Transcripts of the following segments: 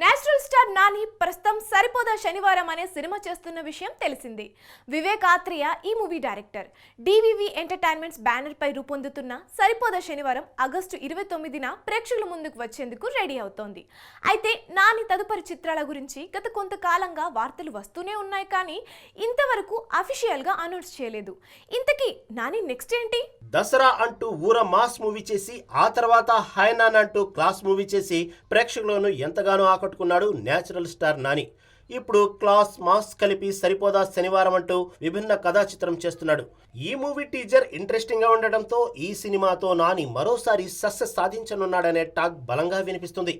Now natural star Nani ప్రస్తుతం సరిపోదా శనివారం అనే సినిమా చేస్తున్న విషయం తెలిసింది. వివేక్ ఆత్రేయ ఈ movie director. DVV entertainments banner పై రూపొందుతున్న సరిపోదా శనివారం ఆగస్టు ఇరవై తొమ్మిదిన ప్రేక్షకుల ముందుకు వచ్చేందుకు రెడీ అవుతోంది. అయితే నాని తదుపరి చిత్రాల గురించి గత కొంతకాలంగా వార్తలు వస్తూనే ఉన్నాయి కానీ ఇంతవరకు అఫీషియల్గా అనౌన్స్ చేయలేదు. ఇంతకీ నాని నెక్స్ట్ ఏంటి? దసరా అంటూ ఊర మాస్ మూవీ చేసి ఆ తర్వాత హైనాన్ అంటూ క్లాస్ మూవీ చేసి ప్రేక్షకులను ఎంతగానో ఉన్నాడు న్యాచురల్ స్టార్ నాని. ఇప్పుడు క్లాస్ మాస్ కలిపి సరిపోదా శనివారం అంటూ విభిన్న కథా చిత్రం చేస్తున్నాడు. ఈ మూవీ టీజర్ ఇంట్రెస్టింగ్గా ఉండటంతో ఈ సినిమాతో నాని మరోసారి సక్సెస్ సాధించనున్నాడనే టాక్ బలంగా వినిపిస్తుంది.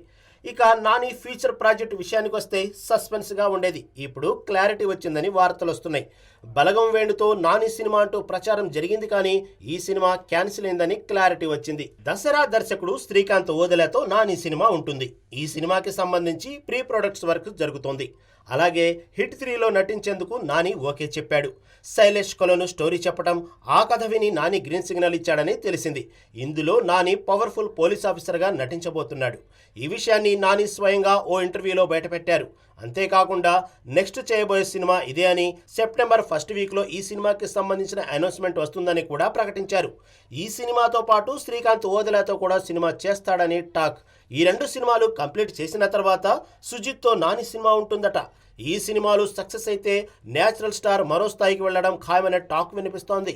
ఇక నాని ఫ్యూచర్ ప్రాజెక్ట్ విషయానికి వస్తే సస్పెన్స్గా ఉండేది. ఇప్పుడు క్లారిటీ వచ్చిందని వార్తలు వస్తున్నాయి. బలగం వేణుతో నాని సినిమా అంటూ ప్రచారం జరిగింది కానీ ఈ సినిమా క్యాన్సిల్ అయిందని క్లారిటీ వచ్చింది. దసరా దర్శకుడు శ్రీకాంత్ ఓదెలతో నాని సినిమా ఉంటుంది. ఈ సినిమాకి సంబంధించి ప్రీ ప్రొడక్ట్స్ వర్క్ జరుగుతోంది. అలాగే హిట్ త్రీలో నటించేందుకు నాని ఓకే చెప్పాడు. శైలేష్ కొలను స్టోరీ చెప్పడం ఆ కథ విని నాని గ్రీన్ సిగ్నల్ ఇచ్చాడని తెలిసింది. ఇందులో నాని పవర్ఫుల్ పోలీస్ ఆఫీసర్గా నటించబోతున్నాడు. ఈ విషయాన్ని నాని స్వయంగా ఓ ఇంటర్వ్యూలో బయటపెట్టారు. అంతేకాకుండా నెక్స్ట్ చేయబోయే సినిమా ఇదే అని సెప్టెంబర్ ఫస్ట్ వీక్లో ఈ సినిమాకి సంబంధించిన అనౌన్స్మెంట్ వస్తుందని కూడా ప్రకటించారు. ఈ సినిమాతో పాటు శ్రీకాంత్ ఓదలతో కూడా సినిమా చేస్తాడని టాక్ ఈ రెండు సినిమాలు కంప్లీట్ చేసిన తర్వాత సుజిత్తో నాని సినిమా ఉంటుందట. ఈ సినిమాలు సక్సెస్ అయితే నేచురల్ స్టార్ మరో స్థాయికి వెళ్ళడం ఖాయమనే టాక్ వినిపిస్తోంది.